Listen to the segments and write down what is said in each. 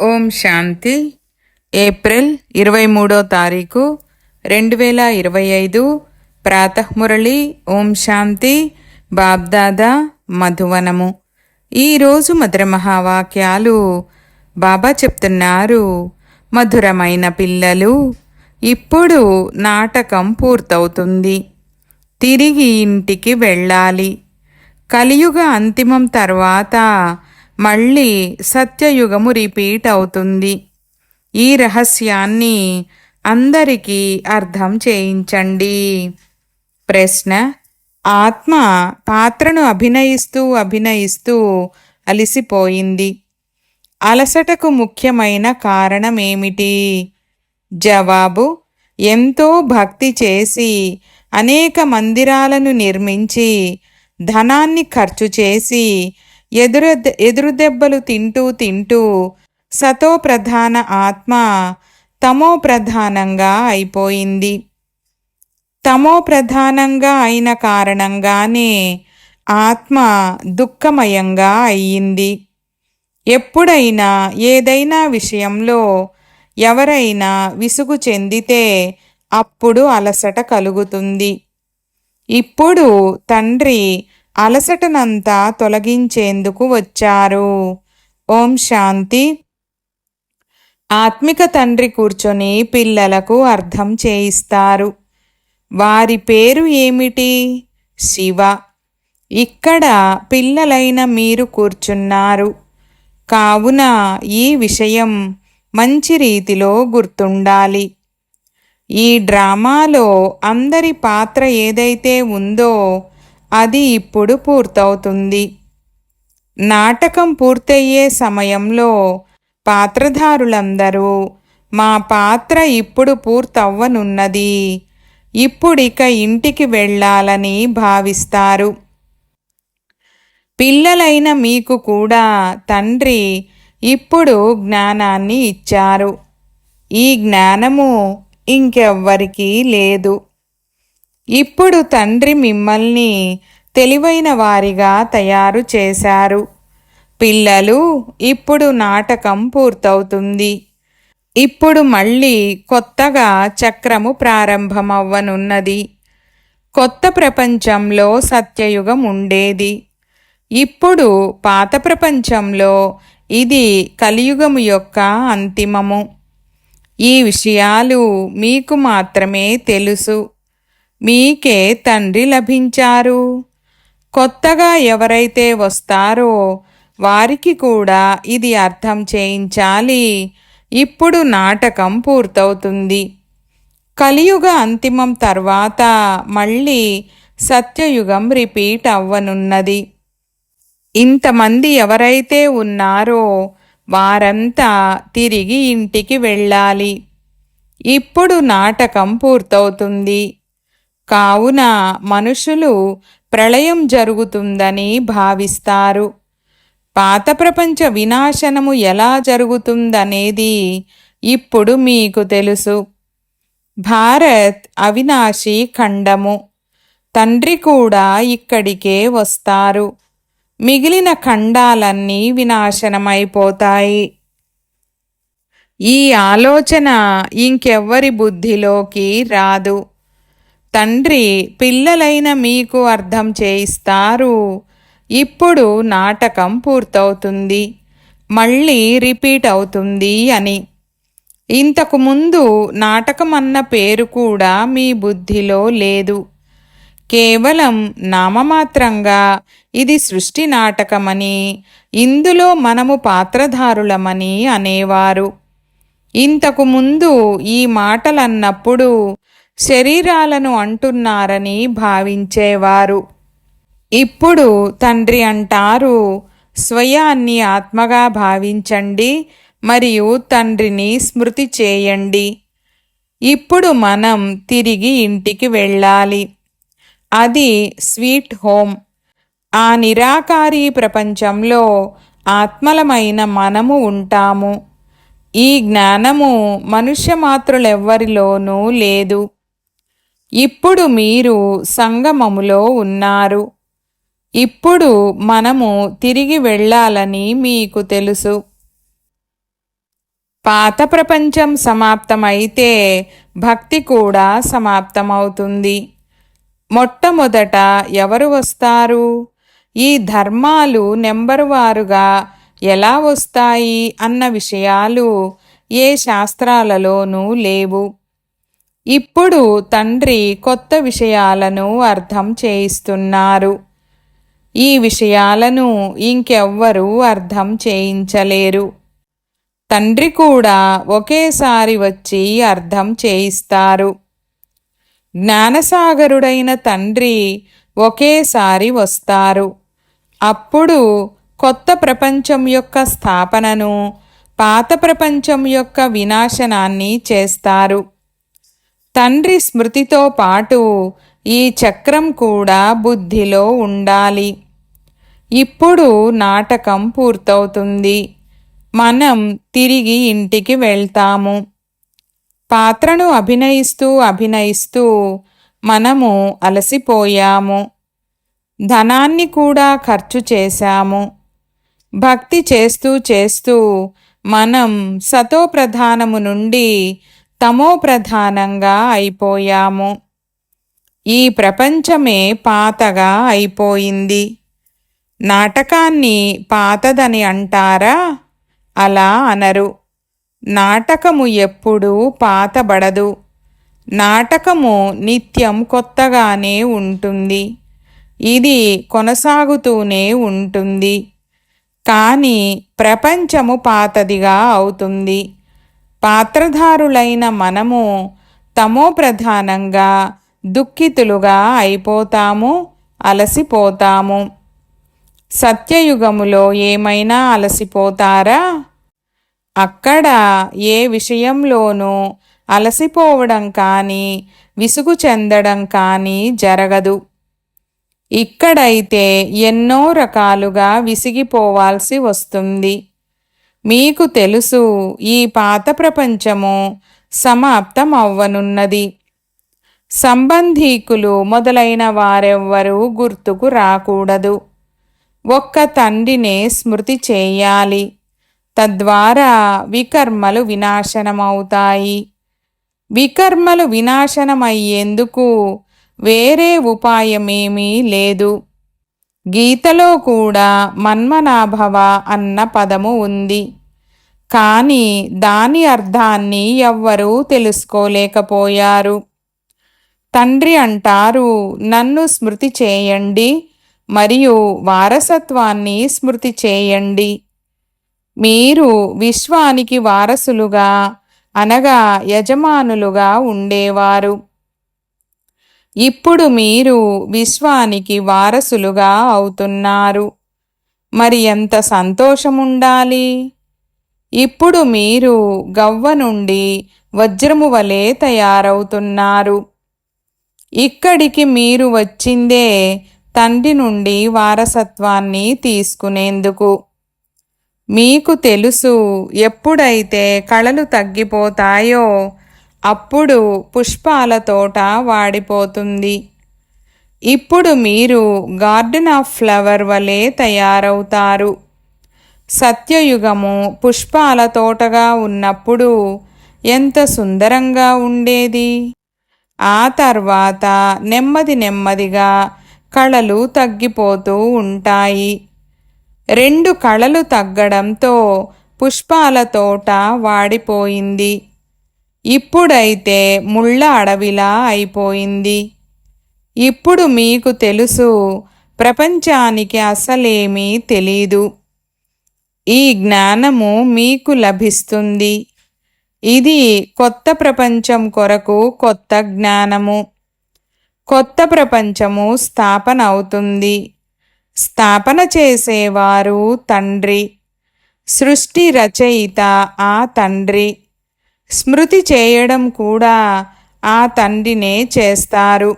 ఓం శాంతి. April ఇరవై మూడో తారీఖు రెండు వేల ఇరవై ఐదు. ప్రాతఃమురళి ఓం శాంతి బాబ్దాదా మధువనము. ఈరోజు మధుర మహావాక్యాలు బాబా చెప్తున్నారు. మధురమైన పిల్లలు ఇప్పుడు నాటకం పూర్తవుతుంది. తిరిగి ఇంటికి వెళ్ళాలి. కలియుగ అంతిమం తర్వాత మళ్ళీ సత్యయుగము రిపీట్ అవుతుంది. ఈ రహస్యాన్ని అందరికీ అర్థం చేయించండి. ప్రశ్న ఆత్మ పాత్రను అభినయిస్తూ అభినయిస్తూ అలిసిపోయింది. అలసటకు ముఖ్యమైన కారణమేమిటి? జవాబు ఎంతో భక్తి చేసి అనేక మందిరాలను నిర్మించి ధనాన్ని ఖర్చు చేసి ఎదురు ఎదురుదెబ్బలు తింటూ తింటూ సతో ప్రధాన ఆత్మ తమో ప్రధానంగా అయిపోయింది. తమో ప్రధానంగా అయిన కారణంగానే ఆత్మ దుఃఖమయంగా అయ్యింది. ఎప్పుడైనా ఏదైనా విషయంలో ఎవరైనా విసుగు చెందితే అప్పుడు అలసట కలుగుతుంది. ఇప్పుడు తండ్రి అలసటనంతా తొలగించేందుకు వచ్చారు. ఓం శాంతి. ఆత్మిక తండ్రి కూర్చొని పిల్లలకు అర్థం చేయిస్తారు. వారి పేరు ఏమిటి? శివ. ఇక్కడ పిల్లలైన మీరు కూర్చున్నారు. కావున ఈ విషయం మంచి రీతిలో గుర్తుండాలి. ఈ డ్రామాలో అందరి పాత్ర ఏదైతే ఉందో అది ఇప్పుడు పూర్తవుతుంది. నాటకం పూర్తయ్యే సమయంలో పాత్రధారులందరూ మా పాత్ర ఇప్పుడు పూర్తవ్వనున్నది. ఇప్పుడిక ఇంటికి వెళ్ళాలని భావిస్తారు. పిల్లలైన మీకు కూడా తండ్రి ఇప్పుడు జ్ఞానాన్ని ఇచ్చారు. ఈ జ్ఞానము ఇంకెవ్వరికీ లేదు. ఇప్పుడు తండ్రి మిమ్మల్ని తెలివైన వారిగా తయారు చేశారు. పిల్లలు ఇప్పుడు నాటకం పూర్తవుతుంది. ఇప్పుడు మళ్ళీ కొత్తగా చక్రము ప్రారంభమవ్వనున్నది. కొత్త ప్రపంచంలో సత్యయుగం ఉండేది. ఇప్పుడు పాత ప్రపంచంలో ఇది కలియుగము యొక్క అంతిమము. ఈ విషయాలు మీకు మాత్రమే తెలుసు. మీకే తండ్రి లభించారు. కొత్తగా ఎవరైతే వస్తారో వారికి కూడా ఇది అర్థం చేయించాలి. ఇప్పుడు నాటకం పూర్తవుతుంది. కలియుగ అంతిమం తర్వాత మళ్ళీ సత్యయుగం రిపీట్ అవ్వనున్నది. ఇంతమంది ఎవరైతే ఉన్నారో వారంతా తిరిగి ఇంటికి వెళ్ళాలి. ఇప్పుడు నాటకం పూర్తవుతుంది. కావున మనుషులు ప్రళయం జరుగుతుందని భావిస్తారు. పాత ప్రపంచ వినాశనము ఎలా జరుగుతుందనేది ఇప్పుడు మీకు తెలుసు. భారత్ అవినాశి ఖండము. తండ్రి కూడా ఇక్కడికే వస్తారు. మిగిలిన ఖండాలన్నీ వినాశనమైపోతాయి. ఈ ఆలోచన ఇంకెవ్వరి బుద్ధిలోకి రాదు. తండ్రి పిల్లలైన మీకు అర్థం చేయిస్తారు. ఇప్పుడు నాటకం పూర్తవుతుంది. మళ్ళీ రిపీట్ అవుతుంది అని. ఇంతకుముందు నాటకం అన్న పేరు కూడా మీ బుద్ధిలో లేదు. కేవలం నామమాత్రంగా ఇది సృష్టి నాటకమని ఇందులో మనము పాత్రధారులమని అనేవారు. ఇంతకుముందు ఈ మాటలన్నప్పుడు శరీరాలను అంటున్నారని భావించేవారు. ఇప్పుడు తండ్రి అంటారు స్వయాన్ని ఆత్మగా భావించండి మరియు తండ్రిని స్మృతి చేయండి. ఇప్పుడు మనం తిరిగి ఇంటికి వెళ్ళాలి. అది స్వీట్ హోమ్. ఆ నిరాకారి ప్రపంచంలో ఆత్మలమైన మనము ఉంటాము. ఈ జ్ఞానము మనుష్య మాత్రులెవ్వరిలోనూ లేదు. ఇప్పుడు మీరు సంగమములో ఉన్నారు. ఇప్పుడు మనము తిరిగి వెళ్ళాలని మీకు తెలుసు. పాత ప్రపంచం సమాప్తమైతే భక్తి కూడా సమాప్తమవుతుంది. మొట్టమొదట ఎవరు వస్తారు? ఈ ధర్మాలు నెంబరు వారుగా ఎలా వస్తాయి? అన్న విషయాలు ఏ శాస్త్రాలలోనూ లేవు. ఇప్పుడు తండ్రి కొత్త విషయాలను అర్థం చేయిస్తున్నారు. ఈ విషయాలను ఇంకెవ్వరూ అర్థం చేయించలేరు. తండ్రి కూడా ఒకేసారి వచ్చి అర్థం చేయిస్తారు. జ్ఞానసాగరుడైన తండ్రి ఒకేసారి వస్తారు. అప్పుడు కొత్త ప్రపంచం యొక్క స్థాపనను పాత ప్రపంచం యొక్క వినాశనాన్ని చేస్తారు. తండ్రి స్మృతితో పాటు ఈ చక్రం కూడా బుద్ధిలో ఉండాలి. ఇప్పుడు నాటకం పూర్తవుతుంది. మనం తిరిగి ఇంటికి వెళ్తాము. పాత్రను అభినయిస్తూ అభినయిస్తూ మనము అలసిపోయాము. ధనాన్ని కూడా ఖర్చు చేశాము. భక్తి చేస్తూ చేస్తూ మనం సతోప్రధానము నుండి తమో ప్రధానంగా అయిపోయాము. ఈ ప్రపంచమే పాతగా అయిపోయింది. నాటకాన్ని పాతదని అంటారా? అలా అనరు. నాటకము ఎప్పుడూ పాతబడదు. నాటకము నిత్యం కొత్తగానే ఉంటుంది. ఇది కొనసాగుతూనే ఉంటుంది. కానీ ప్రపంచము పాతదిగా అవుతుంది. పాత్రధారులైన మనము తమో ప్రధానంగా దుఃఖితులుగా అయిపోతాము అలసిపోతాము. సత్యయుగములో ఏమైనా అలసిపోతారా? అక్కడ ఏ విషయంలోనూ అలసిపోవడం కానీ విసుగు చెందడం కానీ జరగదు. ఇక్కడైతే ఎన్నో రకాలుగా విసిగిపోవాల్సి వస్తుంది. మీకు తెలుసు ఈ పాత ప్రపంచము సమాప్తం అవ్వనున్నది సంబంధీకులు మొదలైన వారెవ్వరూ గుర్తుకు రాకూడదు. ఒక్క తండ్రినే స్మృతి చేయాలి. తద్వారా వికర్మలు వినాశనమవుతాయి. వికర్మలు వినాశనమయ్యేందుకు వేరే ఉపాయమేమీ లేదు. గీతలో కూడా మన్మనాభవ అన్న పదము ఉంది. కానీ దాని అర్థాన్ని ఎవ్వరూ తెలుసుకోలేకపోయారు. తండ్రి అంటారు నన్ను స్మృతి చేయండి మరియు వారసత్వాన్ని స్మృతి చేయండి. మీరు విశ్వానికి వారసులుగా అనగా యజమానులుగా ఉండేవారు. ఇప్పుడు మీరు విశ్వానికి వారసులుగా అవుతున్నారు. మరి ఎంత సంతోషముండాలి? ఇప్పుడు మీరు గవ్వ నుండి వజ్రము వలె తయారవుతున్నారు. ఇక్కడికి మీరు వచ్చిందే తండ్రి నుండి వారసత్వాన్ని తీసుకునేందుకు. మీకు తెలుసు ఎప్పుడైతే కళలు తగ్గిపోతాయో అప్పుడు పుష్పాల తోట వాడిపోతుంది. ఇప్పుడు మీరు గార్డెన్ ఆఫ్ ఫ్లవర్ వలె తయారవుతారు. సత్యయుగము పుష్పాల తోటగా ఉన్నప్పుడు ఎంత సుందరంగా ఉండేది. ఆ తర్వాత నెమ్మది నెమ్మదిగా కళలు తగ్గిపోతూ ఉంటాయి. రెండు కళలు తగ్గడంతో పుష్పాల తోట వాడిపోయింది. ఇప్పుడైతే ముళ్ళ అడవిలా అయిపోయింది. ఇప్పుడు మీకు తెలుసు ప్రపంచానికి అసలేమీ తెలీదు. ఈ జ్ఞానము మీకు లభిస్తుంది. ఇది కొత్త ప్రపంచం కొరకు కొత్త జ్ఞానము. కొత్త ప్రపంచము స్థాపన అవుతుంది. స్థాపన చేసేవారు తండ్రి. సృష్టి రచయిత ఆ తండ్రి. స్మృతి చేయడం కూడా ఆ తండ్రినే చేస్తారు.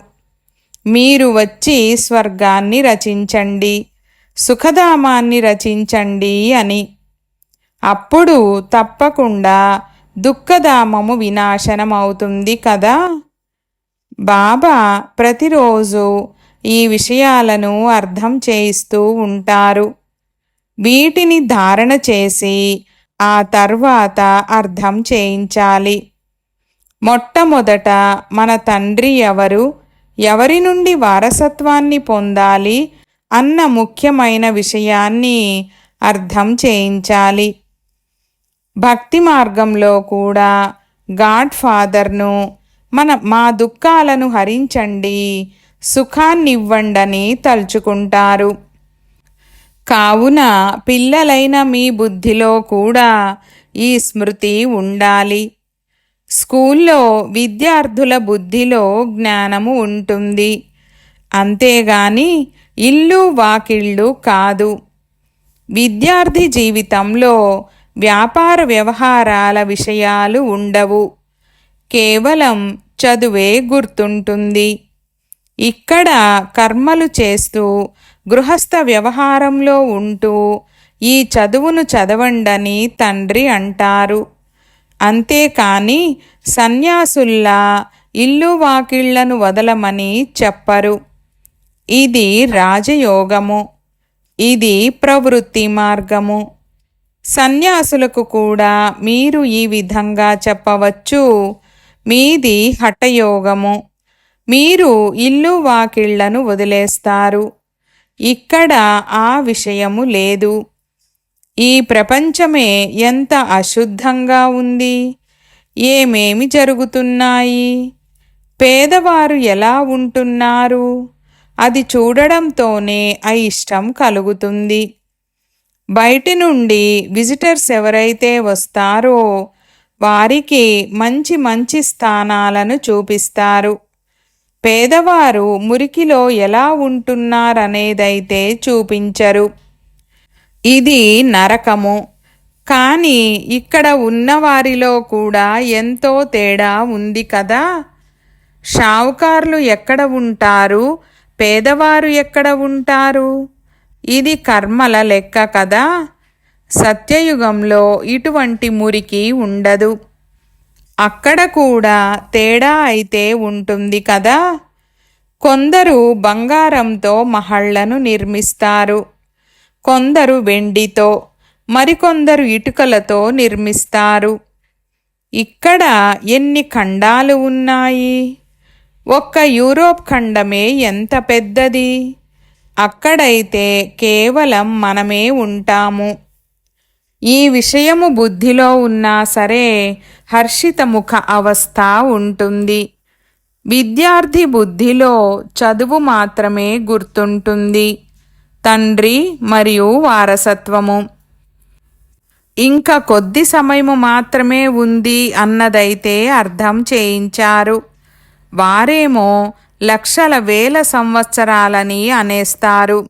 మీరు వచ్చి స్వర్గాన్ని రచించండి. సుఖధామాన్ని రచించండి అని. అప్పుడు తప్పకుండా దుఃఖధామము వినాశనం అవుతుంది కదా? బాబా ప్రతిరోజు ఈ విషయాలను అర్థం చేయిస్తూ ఉంటారు. వీటిని ధారణ చేసి ఆ తర్వాత అర్థం చేయించాలి. మొట్టమొదట మన తండ్రి ఎవరు? ఎవరి నుండి వారసత్వాన్ని పొందాలి? అన్న ముఖ్యమైన విషయాన్ని అర్థం చేయించాలి. భక్తి మార్గంలో కూడా గాడ్ ఫాదర్ను మన మా దుఃఖాలను హరించండి సుఖాన్నివ్వండని తలుచుకుంటారు. కావున పిల్లలైన మీ బుద్ధిలో కూడా ఈ స్మృతి ఉండాలి. స్కూల్లో విద్యార్థుల బుద్ధిలో జ్ఞానము ఉంటుంది. అంతేగాని ఇల్లు వాకిళ్ళు కాదు. విద్యార్థి జీవితంలో వ్యాపార వ్యవహారాల విషయాలు ఉండవు. కేవలం చదువే గుర్తుంటుంది. ఇక్కడ కర్మలు చేస్తూ గృహస్థ వ్యవహారంలో ఉంటూ ఈ చదువును చదవండని తండ్రి అంటారు. అంతేకాని సన్యాసుల్లా ఇల్లు వాకిళ్ళను వదలమని చెప్పరు. ఇది రాజయోగము ఇది ప్రవృత్తి మార్గము. సన్యాసులకు కూడా మీరు ఈ విధంగా చెప్పవచ్చు. మీది హఠయోగము. మీరు ఇల్లు వాకిళ్ళను వదిలేస్తారు. ఇక్కడ ఆ విషయము లేదు. ఈ ప్రపంచమే ఎంత అశుద్ధంగా ఉంది. ఏమేమి జరుగుతున్నాయి? పేదవారు ఎలా ఉంటున్నారు? అది చూడడంతోనే అయిష్టం కలుగుతుంది. బయటి నుండి విజిటర్స్ ఎవరైతే వస్తారో వారికి మంచి మంచి స్థానాలను చూపిస్తారు. పేదవారు మురికిలో ఎలా ఉంటున్నారనేదైతే చూపించరు. ఇది నరకము. కానీ ఇక్కడ ఉన్నవారిలో కూడా ఎంతో తేడా ఉంది కదా. షావుకార్లు ఎక్కడ ఉంటారు? పేదవారు ఎక్కడ ఉంటారు? ఇది కర్మల లెక్క కదా? సత్యయుగంలో ఇటువంటి మురికి ఉండదు. అక్కడ కూడా తేడా అయితే ఉంటుంది కదా? కొందరు బంగారంతో మహళ్ళను నిర్మిస్తారు. కొందరు వెండితో మరికొందరు ఇటుకలతో నిర్మిస్తారు. ఇక్కడ ఎన్ని ఖండాలు ఉన్నాయి? ఒక్క యూరోప్ ఖండమే ఎంత పెద్దది? అక్కడైతే కేవలం మనమే ఉంటాము. ఈ విషయము బుద్ధిలో ఉన్నా సరే హర్షితముఖ అవస్థ ఉంటుంది. విద్యార్థి బుద్ధిలో చదువు మాత్రమే గుర్తుంటుంది. తండ్రి మరియు వారసత్వము. ఇంకా కొద్ది సమయము మాత్రమే ఉంది అన్నదైతే అర్థం చేయించారు. వారేమో లక్షల వేల సంవత్సరాలని అనేస్తారు.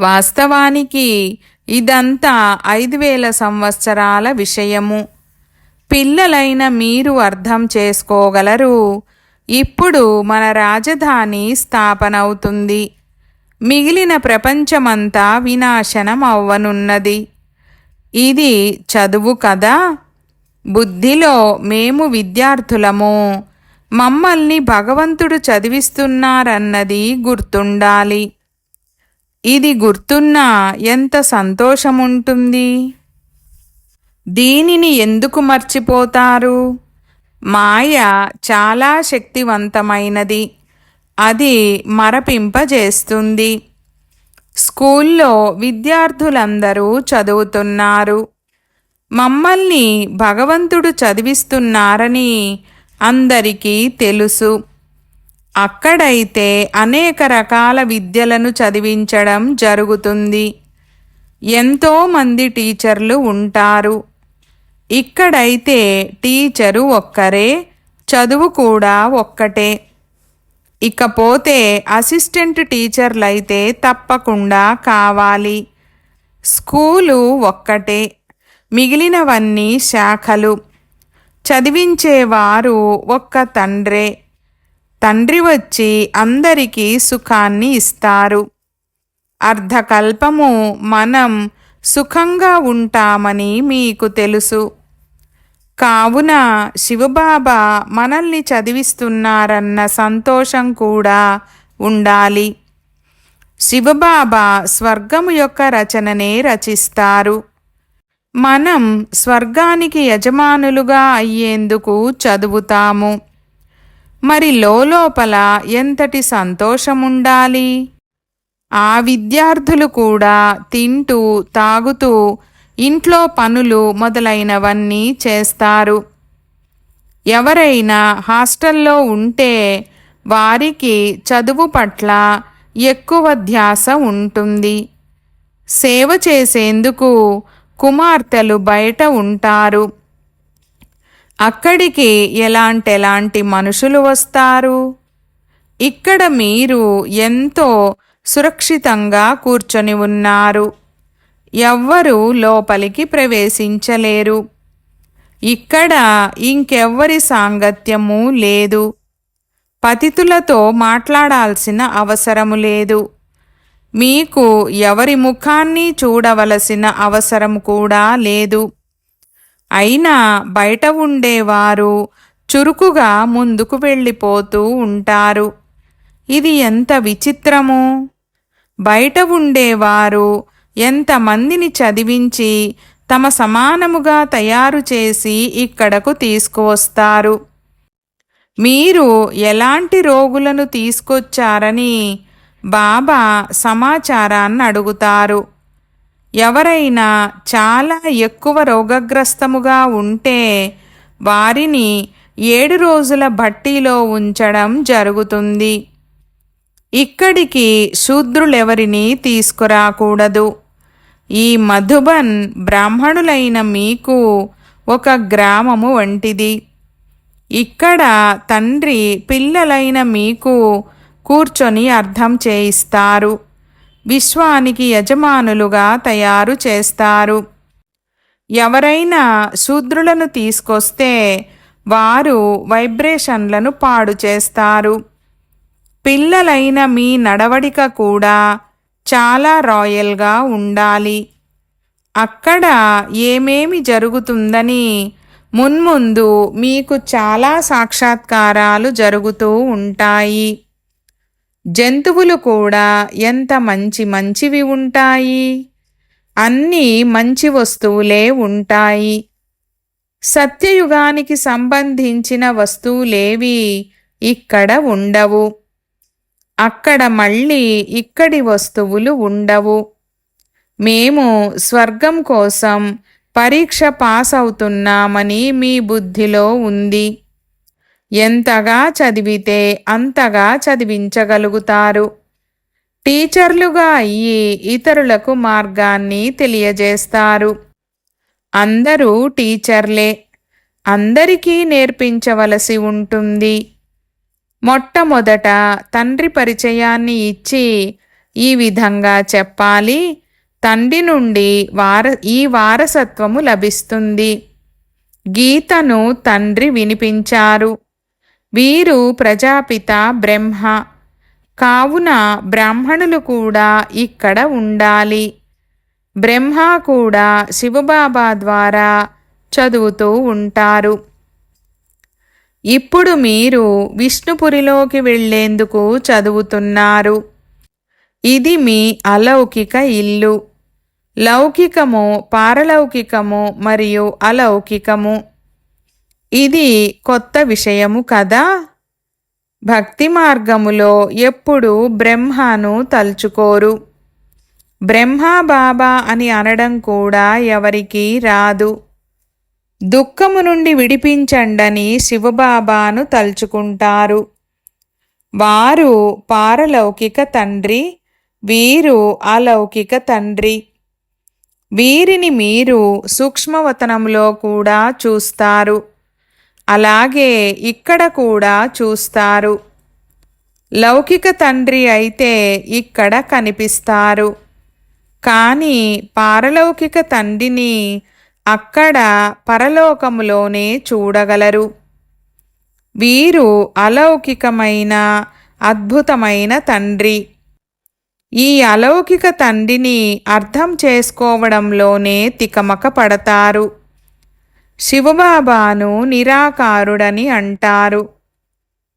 వాస్తవానికి ఇదంతా ఐదు వేల సంవత్సరాల విషయము. పిల్లలైన మీరు అర్థం చేసుకోగలరు. ఇప్పుడు మన రాజధాని స్థాపనవుతుంది. మిగిలిన ప్రపంచమంతా వినాశనం అవ్వనున్నది ఇది చదువు కదా? బుద్ధిలో మేము విద్యార్థులము. మమ్మల్ని భగవంతుడు చదివిస్తున్నారన్నది గుర్తుండాలి. ఇది గుర్తున్నా ఎంత సంతోషముంటుంది. దీనిని ఎందుకు మర్చిపోతారు? మాయ చాలా శక్తివంతమైనది. అది మరపింపజేస్తుంది. స్కూల్లో విద్యార్థులందరూ చదువుతున్నారు. మమ్మల్ని భగవంతుడు చదివిస్తున్నారని అందరికీ తెలుసు. అక్కడైతే అనేక రకాల విద్యలను చదివించడం జరుగుతుంది. ఎంతోమంది టీచర్లు ఉంటారు. ఇక్కడైతే టీచరు ఒక్కరే చదువు కూడా ఒక్కటే. ఇకపోతే అసిస్టెంట్ టీచర్లైతే తప్పకుండా కావాలి. స్కూలు ఒక్కటే. మిగిలినవన్నీ శాఖలు. చదివించేవారు ఒక్క తండ్రే. తండ్రి వచ్చి అందరికీ సుఖాన్ని ఇస్తారు. అర్ధకల్పము మనం సుఖంగా ఉంటామని మీకు తెలుసు. కావున శివబాబా మనల్ని చదివిస్తున్నారన్న సంతోషం కూడా ఉండాలి. శివబాబా స్వర్గము యొక్క రచననే రచిస్తారు. మనం స్వర్గానికి యజమానులుగా అయ్యేందుకు చదువుతాము. మరి లోపల ఎంతటి సంతోషముండాలి? ఆ విద్యార్థులు కూడా తింటూ తాగుతూ ఇంట్లో పనులు మొదలైనవన్నీ చేస్తారు. ఎవరైనా హాస్టల్లో ఉంటే వారికి చదువు పట్ల ఎక్కువ ధ్యాస ఉంటుంది. సేవ చేసేందుకు కుమార్తెలు బయట ఉంటారు. అక్కడికి ఎలాంటెలాంటి మనుషులు వస్తారు? ఇక్కడ మీరు ఎంతో సురక్షితంగా కూర్చొని ఉన్నారు. ఎవ్వరూ లోపలికి ప్రవేశించలేరు. ఇక్కడ ఇంకెవ్వరి సాంగత్యము లేదు. పతితులతో మాట్లాడాల్సిన అవసరము లేదు. మీకు ఎవరి ముఖాన్ని చూడవలసిన అవసరం కూడా లేదు. అయినా బయట ఉండేవారు చురుకుగా ముందుకు వెళ్ళిపోతూ ఉంటారు. ఇది ఎంత విచిత్రము! బయట ఉండేవారు ఎంతమందిని చదివించి తమ సమానముగా తయారు చేసి ఇక్కడకు తీసుకువస్తారు. మీరు ఎలాంటి రోగులను తీసుకొచ్చారని బాబా సమాచారాన్ని అడుగుతారు. ఎవరైనా చాలా ఎక్కువ రోగగ్రస్తముగా ఉంటే వారిని ఏడు రోజుల భట్టీలో ఉంచడం జరుగుతుంది. ఇక్కడికి శూద్రులెవరిని తీసుకురాకూడదు. ఈ మధుబన్ బ్రాహ్మణులైన మీకు ఒక గ్రామము వంటిది. ఇక్కడ తండ్రి పిల్లలైన మీకు కూర్చొని అర్థం చేయిస్తారు. విశ్వానికి యజమానులుగా తయారు చేస్తారు. ఎవరైనా శూద్రులను తీసుకొస్తే వారు వైబ్రేషన్లను పాడు చేస్తారు. పిల్లలైన మీ నడవడిక కూడా చాలా రాయల్గా ఉండాలి. అక్కడ ఏమేమి జరుగుతుందని మున్ముందు మీకు చాలా సాక్షాత్కారాలు జరుగుతూ ఉంటాయి. జంతువులు కూడా ఎంత మంచి మంచివి ఉంటాయి? అన్నీ మంచి వస్తువులే ఉంటాయి. సత్యయుగానికి సంబంధించిన వస్తువులేవి ఇక్కడ ఉండవు. అక్కడ మళ్ళీ ఇక్కడి వస్తువులు ఉండవు. మేము స్వర్గం కోసం పరీక్ష పాస్ అవుతున్నామని మీ బుద్ధిలో ఉంది. ఎంతగా చదివితే అంతగా చదివించగలుగుతారు. టీచర్లుగా అయ్యి ఇతరులకు మార్గాన్ని తెలియజేస్తారు. అందరూ టీచర్లే. అందరికీ నేర్పించవలసి ఉంటుంది. మొట్టమొదట తండ్రి పరిచయాన్ని ఇచ్చి ఈ విధంగా చెప్పాలి. తండ్రి నుండి వార ఈ వారసత్వము లభిస్తుంది. గీతను తండ్రి వినిపించారు. వీరు ప్రజాపిత బ్రహ్మ. కావున బ్రాహ్మణులు కూడా ఇక్కడ ఉండాలి. బ్రహ్మ కూడా శివబాబా ద్వారా చదువుతూ ఉంటారు. ఇప్పుడు మీరు విష్ణుపురిలోకి వెళ్ళేందుకు చదువుతున్నారు. ఇది మీ అలౌకిక ఇల్లు. లౌకికము పారలౌకికము మరియు అలౌకికము. ఇది కొత్త విషయము కదా? భక్తి మార్గములో ఎప్పుడు బ్రహ్మను తలుచుకోరు. బ్రహ్మ బాబా అని అనడం కూడా ఎవరికీ రాదు. దుఃఖము నుండి విడిపించండని శివబాబాను తలుచుకుంటారు. వారు పారలౌకిక తండ్రి వీరు అలౌకిక తండ్రి. వీరిని మీరు సూక్ష్మవతనంలో కూడా చూస్తారు. అలాగే ఇక్కడ కూడా చూస్తారు. లౌకిక తండ్రి అయితే ఇక్కడ కనిపిస్తారు. కానీ పారలౌకిక తండ్రిని అక్కడ పరలోకములోనే చూడగలరు. వీరు అలౌకికమైన అద్భుతమైన తండ్రి. ఈ అలౌకిక తండ్రిని అర్థం చేసుకోవడంలోనే తికమక పడతారు. శివబాబాను నిరాకారుడని అంటారు.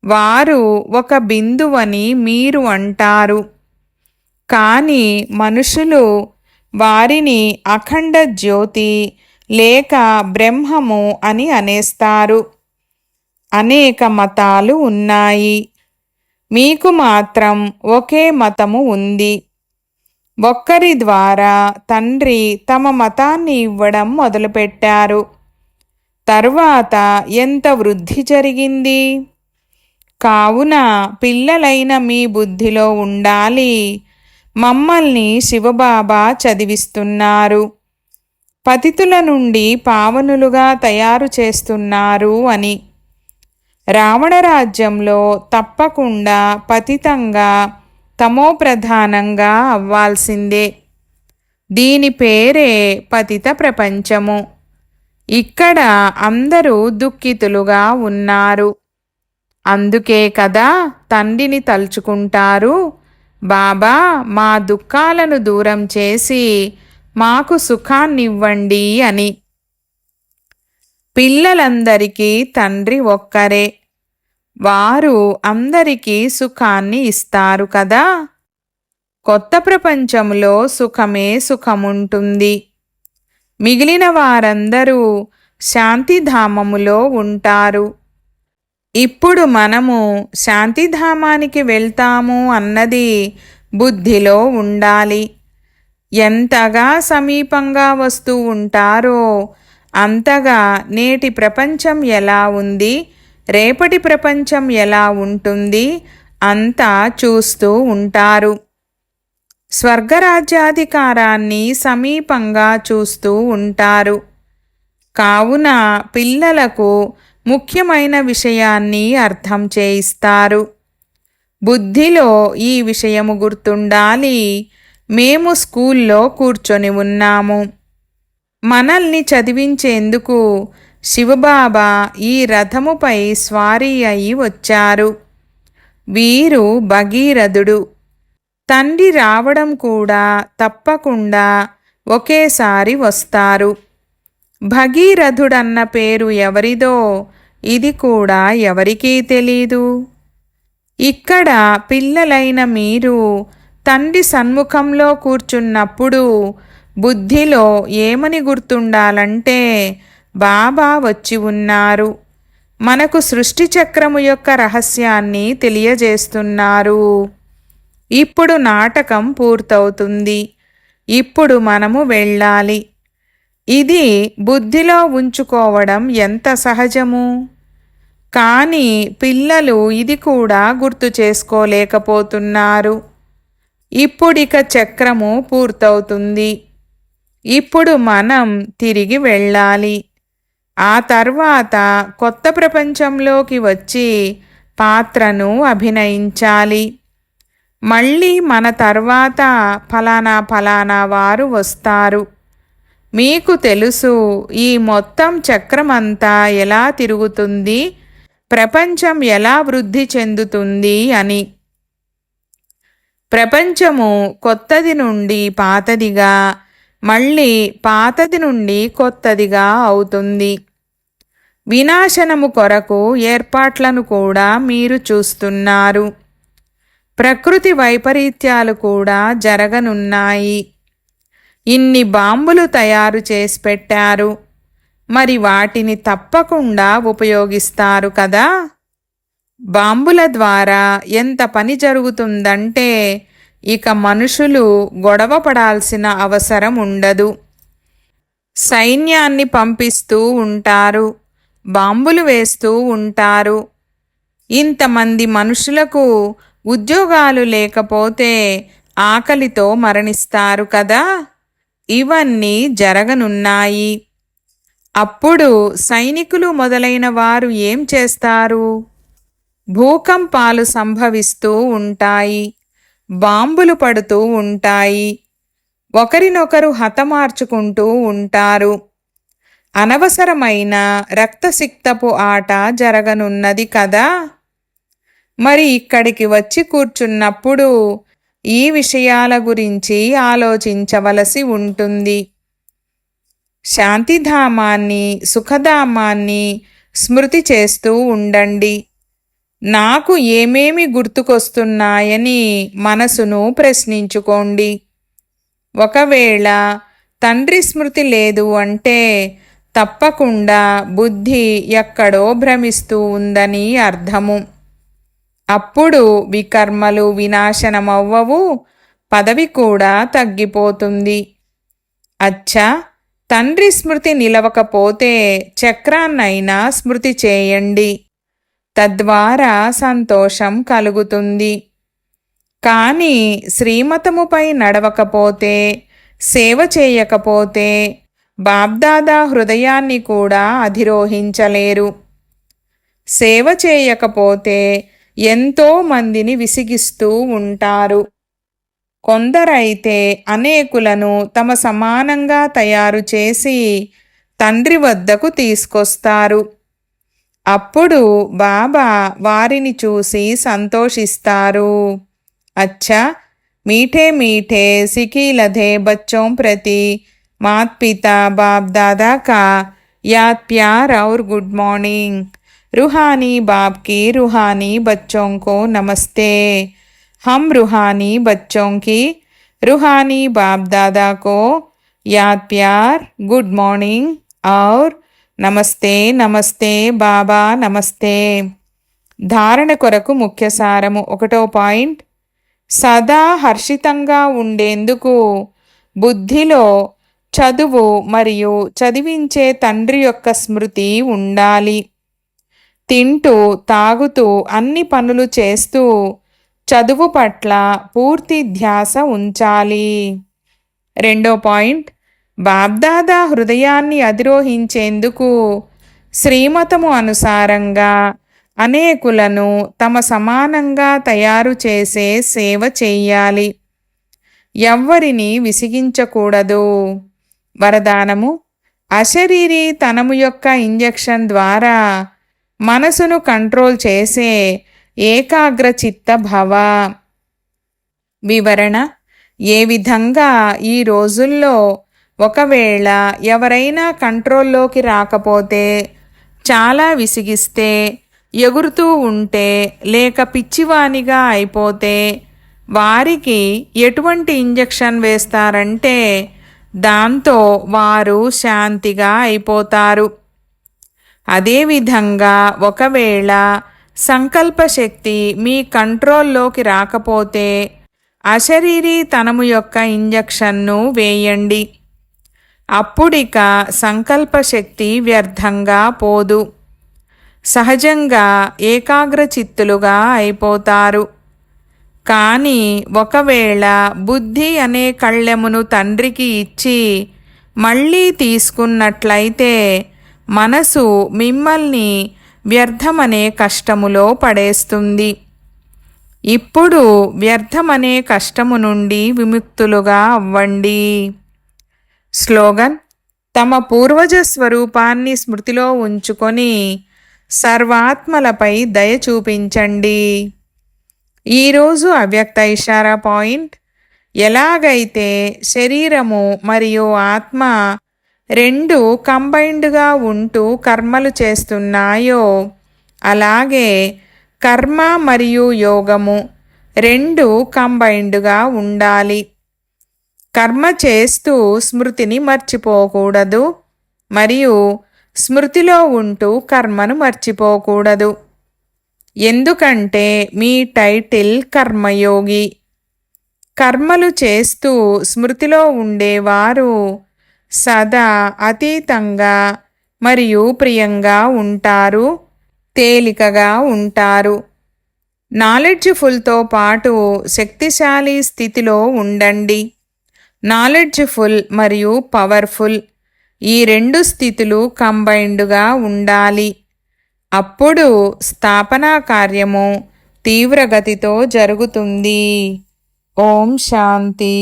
వారు ఒక బిందువని మీరు అంటారు. కానీ మనుషులు వారిని అఖండ జ్యోతి లేక బ్రహ్మము అని అనేస్తారు. అనేక మతాలు ఉన్నాయి. మీకు మాత్రం ఒకే మతము ఉంది. ఒక్కరి ద్వారా తండ్రి తమ మతాన్ని ఇవ్వడం మొదలుపెట్టారు. తర్వాత ఎంత వృద్ధి జరిగింది? కావున పిల్లలైన మీ బుద్ధిలో ఉండాలి. మమ్మల్ని శివబాబా చదివిస్తున్నారు. పతితుల నుండి పావనులుగా తయారు చేస్తున్నారు అని. రావణరాజ్యంలో తప్పకుండా పతితంగా తమో ప్రధానంగా అవ్వాల్సిందే. దీని పేరే పతిత ప్రపంచము. ఇక్కడ అందరూ దుఃఖితులుగా ఉన్నారు. అందుకే కదా తండ్రిని తలుచుకుంటారు. బాబా మా దుఃఖాలను దూరం చేసి మాకు సుఖాన్నివ్వండి అని. పిల్లలందరికీ తండ్రి ఒక్కరే. వారు అందరికీ సుఖాన్ని ఇస్తారు కదా. కొత్త ప్రపంచంలో సుఖమే సుఖముంటుంది. మిగిలిన వారందరూ శాంతిధామములో ఉంటారు. ఇప్పుడు మనము శాంతిధామానికి వెళ్తాము అన్నది బుద్ధిలో ఉండాలి. ఎంతగా సమీపంగా వస్తూ ఉంటారో అంతగా నేటి ప్రపంచం ఎలా ఉంది రేపటి ప్రపంచం ఎలా ఉంటుంది అంతా చూస్తూ ఉంటారు. స్వర్గరాజ్యాధికారాన్ని సమీపంగా చూస్తూ ఉంటారు. కావున పిల్లలకు ముఖ్యమైన విషయాన్ని అర్థం చేయిస్తారు. బుద్ధిలో ఈ విషయము గుర్తుండాలి. మేము స్కూల్లో కూర్చొని ఉన్నాము. మనల్ని చదివించేందుకు శివబాబా ఈ రథముపై స్వారీ అయి వచ్చారు. వీరు భగీరథుడు. తండ్రి రావడం కూడా తప్పకుండా ఒకేసారి వస్తారు. భగీరథుడన్న పేరు ఎవరిదో ఇది కూడా ఎవరికీ తెలీదు. ఇక్కడ పిల్లలైన మీరు తండ్రి సన్ముఖంలో కూర్చున్నప్పుడు బుద్ధిలో ఏమని గుర్తుండాలంటే బాబా వచ్చి ఉన్నారు. మనకు సృష్టి చక్రము యొక్క రహస్యాన్ని తెలియజేస్తున్నారు. ఇప్పుడు నాటకం పూర్తవుతుంది. ఇప్పుడు మనము వెళ్ళాలి. ఇది బుద్ధిలో ఉంచుకోవడం ఎంత సహజము? కానీ పిల్లలు ఇది కూడా గుర్తు చేసుకోలేకపోతున్నారు. ఇప్పుడిక చక్రము పూర్తవుతుంది. ఇప్పుడు మనం తిరిగి వెళ్ళాలి. ఆ తర్వాత కొత్త ప్రపంచంలోకి వచ్చి పాత్రను అభినయించాలి. మళ్ళీ మన తర్వాత ఫలానా ఫలానా వారు వస్తారు. మీకు తెలుసు ఈ మొత్తం చక్రమంతా ఎలా తిరుగుతుంది? ప్రపంచం ఎలా వృద్ధి చెందుతుంది అని. ప్రపంచము కొత్తది నుండి పాతదిగా మళ్ళీ పాతది నుండి కొత్తదిగా అవుతుంది. వినాశనము కొరకు ఏర్పాట్లను కూడా మీరు చూస్తున్నారు. ప్రకృతి వైపరీత్యాలు కూడా జరగనున్నాయి. ఇన్ని బాంబులు తయారు చేసి పెట్టారు. మరి వాటిని తప్పకుండా ఉపయోగిస్తారు కదా? బాంబుల ద్వారా ఎంత పని జరుగుతుందంటే ఇక మనుషులు గొడవ పడాల్సిన అవసరం ఉండదు. సైన్యాన్ని పంపిస్తూ ఉంటారు. బాంబులు వేస్తూ ఉంటారు. ఇంతమంది మనుషులకు ఉద్యోగాలు లేకపోతే ఆకలితో మరణిస్తారు కదా? ఇవన్నీ జరగనున్నాయి. అప్పుడు సైనికులు మొదలైన వారు ఏం చేస్తారు? భూకంపాలు సంభవిస్తూ ఉంటాయి. బాంబులు పడుతూ ఉంటాయి. ఒకరినొకరు హతమార్చుకుంటూ ఉంటారు. అనవసరమైన రక్తసిక్తపు ఆట జరగనున్నది కదా? మరి ఇక్కడికి వచ్చి కూర్చున్నప్పుడు ఈ విషయాల గురించి ఆలోచించవలసి ఉంటుంది. శాంతిధామాన్ని సుఖధామాన్ని స్మృతి చేస్తూ ఉండండి. నాకు ఏమేమి గుర్తుకొస్తున్నాయని మనసును ప్రశ్నించుకోండి. ఒకవేళ తండ్రి స్మృతి లేదు అంటే తప్పకుండా బుద్ధి ఎక్కడో భ్రమిస్తూ ఉందని అర్థము. అప్పుడు వికర్మలు వినాశనమవ్వవు పదవి కూడా తగ్గిపోతుంది. అచ్చా తండ్రి స్మృతి నిలవకపోతే చక్రాన్నైనా స్మృతి చేయండి. తద్వారా సంతోషం కలుగుతుంది. కానీ శ్రీమతముపై నడవకపోతే సేవ చేయకపోతే బాబ్దాదా హృదయాన్ని కూడా అధిరోహించలేరు. సేవ చేయకపోతే ఎంతో మందిని విసిగిస్తూ ఉంటారు. కొందరైతే అనేకులను తమ సమానంగా తయారు చేసి తండ్రి వద్దకు తీసుకొస్తారు. అప్పుడు బాబా వారిని చూసి సంతోషిస్తారు. అచ్చా! మీఠే మీఠే సిఖీలధే బచ్చోం ప్రతి మాత్ పిత బాబ్ దాదాకా ప్యార్ ఔర్ గుడ్ మార్నింగ్. रूहानी बाप की रूहानी बच्चों को नमस्ते हम रूहानी बच्चों की रूहानी बाप दादा को याद प्यार गुड मॉर्निंग और నమస్తే నమస్తే బాబా నమస్తే ధారణ కొరకు ముఖ్య సారము ఒకటో పాయింట్ సదా హర్షితంగా ఉండేందుకు బుద్ధిలో చదువు మరియు చదివించే తండ్రి యొక్క స్మృతి ఉండాలి తింటూ తాగుతూ అన్ని పనులు చేస్తూ చదువు పట్ల పూర్తి ధ్యాస ఉంచాలి. రెండో పాయింట్. బాబ్దాదా హృదయాన్ని అధిరోహించేందుకు శ్రీమతము అనుసారంగా అనేకులను తమ సమానంగా తయారు చేసే సేవ చేయాలి. ఎవ్వరిని విసిగించకూడదు. వరదానము. అశరీరి తనము యొక్క ఇంజెక్షన్ ద్వారా మనసును కంట్రోల్ చేసే ఏకాగ్ర చిత్త భవ. వివరణ ఏ విధంగా ఈ రోజుల్లో ఒకవేళ ఎవరైనా కంట్రోల్లోకి రాకపోతే చాలా విసిగిస్తే ఎగురుతూ ఉంటే లేక పిచ్చివానిగా అయిపోతే వారికి ఎటువంటి ఇంజెక్షన్ వేస్తారంటే దాంతో వారు శాంతిగా అయిపోతారు. అదేవిధంగా ఒకవేళ సంకల్పశక్తి మీ కంట్రోల్లోకి రాకపోతే అశరీరీ తనము యొక్క ఇంజక్షన్ను వేయండి. అప్పుడిక సంకల్పశక్తి వ్యర్థంగా పోదు. సహజంగా ఏకాగ్రచిత్తులుగా అయిపోతారు. కానీ ఒకవేళ బుద్ధి అనే కళ్ళెమును తండ్రికి ఇచ్చి మళ్ళీ తీసుకున్నట్లయితే మనసు మిమ్మల్ని వ్యర్థమనే కష్టములో పడేస్తుంది. ఇప్పుడు వ్యర్థమనే కష్టము నుండి విముక్తులుగా అవ్వండి. స్లోగన్ తమ పూర్వజ స్వరూపాన్ని స్మృతిలో ఉంచుకొని సర్వాత్మలపై దయ చూపించండి. ఈరోజు అవ్యక్త ఇషారా పాయింట్ ఎలాగైతే శరీరము మరియు ఆత్మ రెండు కంబైన్డ్గా ఉంటూ కర్మలు చేస్తున్నాయో. అలాగే కర్మ మరియు యోగము రెండు కంబైన్డ్గా ఉండాలి. కర్మ చేస్తూ స్మృతిని మర్చిపోకూడదు మరియు స్మృతిలో ఉంటూ కర్మను మర్చిపోకూడదు. ఎందుకంటే మీ టైటిల్ కర్మయోగి. కర్మలు చేస్తూ స్మృతిలో ఉండేవారు సదా అతీతంగా మరియు ప్రియంగా ఉంటారు తేలికగా ఉంటారు. నాలెడ్జ్ఫుల్తో పాటు శక్తిశాలి స్థితిలో ఉండండి. నాలెడ్జ్ఫుల్ మరియు పవర్ఫుల్ ఈ రెండు స్థితులు కంబైన్డ్గా ఉండాలి. అప్పుడు స్థాపనా కార్యము తీవ్రగతితో జరుగుతుంది. ఓం శాంతి.